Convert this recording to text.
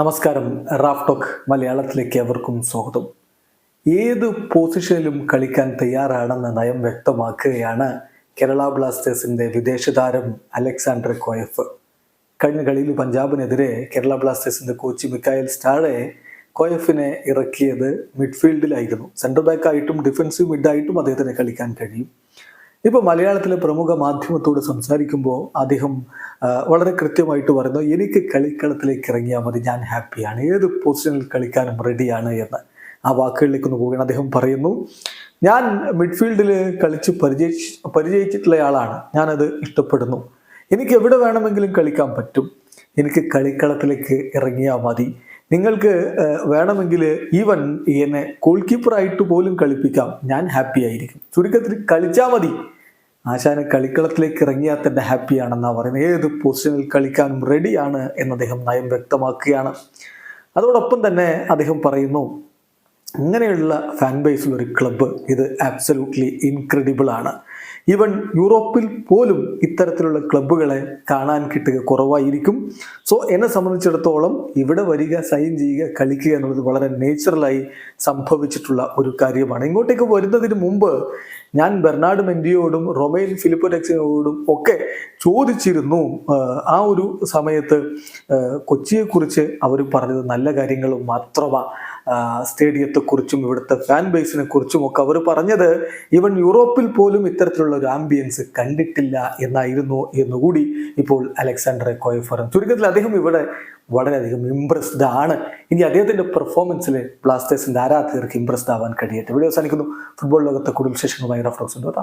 നമസ്കാരം. Raf talk മലയാളത്തിലേക്ക് എവർക്കും സ്വാഗതം. ഏത് പൊസിഷനിലും കളിക്കാൻ തയ്യാറാണെന്ന് നയം വ്യക്തമാക്കുകയാണ് കേരള ബ്ലാസ്റ്റേഴ്സിന്റെ വിദേശ താരം അലക്സാണ്ടർ കോയഫ്. കഴിഞ്ഞ കളിയിൽ പഞ്ചാബിനെതിരെ കേരള ബ്ലാസ്റ്റേഴ്സിന്റെ കോച്ച് മിക്കായൽ സ്റ്റാറെ കോയഫിനെ ഇറക്കിയത് മിഡ്ഫീൽഡിലായിരുന്നു. സെൻട്രൽ ബാക്ക് ആയിട്ടും ഡിഫൻസീവ് മിഡായിട്ടും അദ്ദേഹത്തിന് കളിക്കാൻ കഴിയും. ഇപ്പൊ മലയാളത്തിലെ പ്രമുഖ മാധ്യമത്തോട് സംസാരിക്കുമ്പോൾ അദ്ദേഹം വളരെ കൃത്യമായിട്ട് പറയുന്നു എനിക്ക് കളിക്കളത്തിലേക്ക് ഇറങ്ങിയാൽ മതി ഞാൻ ഹാപ്പിയാണ്. ഏത് പൊസിഷനിൽ കളിക്കാനും റെഡിയാണ് എന്ന് ആ വാക്കുകളിലേക്ക് ഒന്ന് പോവുകയാണ്. അദ്ദേഹം പറയുന്നു ഞാൻ മിഡ്ഫീൽഡിൽ കളിച്ച് പരിചയിച്ച് പരിചയിച്ചിട്ടുള്ള ആളാണ്. ഞാനത് ഇഷ്ടപ്പെടുന്നു. എനിക്ക് എവിടെ വേണമെങ്കിലും കളിക്കാൻ പറ്റും. എനിക്ക് കളിക്കളത്തിലേക്ക് ഇറങ്ങിയാൽ മതി. നിങ്ങൾക്ക് വേണമെങ്കിൽ ഈവൻ എന്നെ ഗോൾ കീപ്പറായിട്ട് പോലും കളിപ്പിക്കാം. ഞാൻ ഹാപ്പി ആയിരിക്കും. ചുരുക്കത്തിൽ കളിച്ചാൽ മതി. ആശാന് കളിക്കളത്തിലേക്ക് ഇറങ്ങിയാൽ തന്നെ ഹാപ്പിയാണെന്നാണ് പറയുന്നത്. ഏത് പൊസിഷനിൽ കളിക്കാനും റെഡിയാണ് എന്ന് അദ്ദേഹം നയം വ്യക്തമാക്കുകയാണ്. അതോടൊപ്പം തന്നെ അദ്ദേഹം പറയുന്നു അങ്ങനെയുള്ള ഫാൻ ബേസുള്ള ഒരു ക്ലബ്ബ് ഇത് ആബ്സല്യൂട്ട്ലി ഇൻക്രെഡിബിൾ ആണ്. ഈവൻ യൂറോപ്പിൽ പോലും ഇത്തരത്തിലുള്ള ക്ലബ്ബുകളെ കാണാൻ കിട്ടുക കുറവായിരിക്കും. സോ എന്നെ സംബന്ധിച്ചിടത്തോളം ഇവിടെ വരിക സൈൻ ചെയ്യുക കളിക്കുക എന്നുള്ളത് വളരെ നേച്ചുറലായി സംഭവിച്ചിട്ടുള്ള ഒരു കാര്യമാണ്. ഇങ്ങോട്ടേക്ക് വരുന്നതിന് മുമ്പ് ഞാൻ ബെർണാഡ് മെൻഡിയോടും റൊമൈൻ ഫിലിപ്പോടെക്സിനോടും ഒക്കെ ചോദിച്ചിരുന്നു. ആ ഒരു സമയത്ത് കൊച്ചിയെക്കുറിച്ച് അവർ പറഞ്ഞത് നല്ല കാര്യങ്ങൾ മാത്രമാണ് സ്റ്റേഡിയത്തെക്കുറിച്ചും ഇവിടുത്തെ ഫാൻ ബേസിനെ കുറിച്ചും ഒക്കെ അവർ പറഞ്ഞത് ഇവൻ യൂറോപ്പിൽ പോലും ഇത്തരത്തിലുള്ള ഒരു ആംബിയൻസ് കണ്ടിട്ടില്ല എന്നായിരുന്നു എന്നുകൂടി ഇപ്പോൾ അലക്സാണ്ടർ കോയഫർ ചുരുക്കത്തിൽ അദ്ദേഹം ഇവിടെ വളരെയധികം ഇംപ്രസ്ഡ് ആണ്. ഇനി അദ്ദേഹത്തിന്റെ പെർഫോമൻസിൽ ബ്ലാസ്റ്റേഴ്സിന്റെ ആരാധകർക്ക് ഇംപ്രസ്ഡ് ആവാൻ കഴിയട്ടെ. ഇവിടെ അവസാനിക്കുന്നു. ഫുട്ബോൾ ലോകത്തെ കൂടുതൽ വിശേഷങ്ങളുമായി റഫറൻസ് ഉണ്ട്.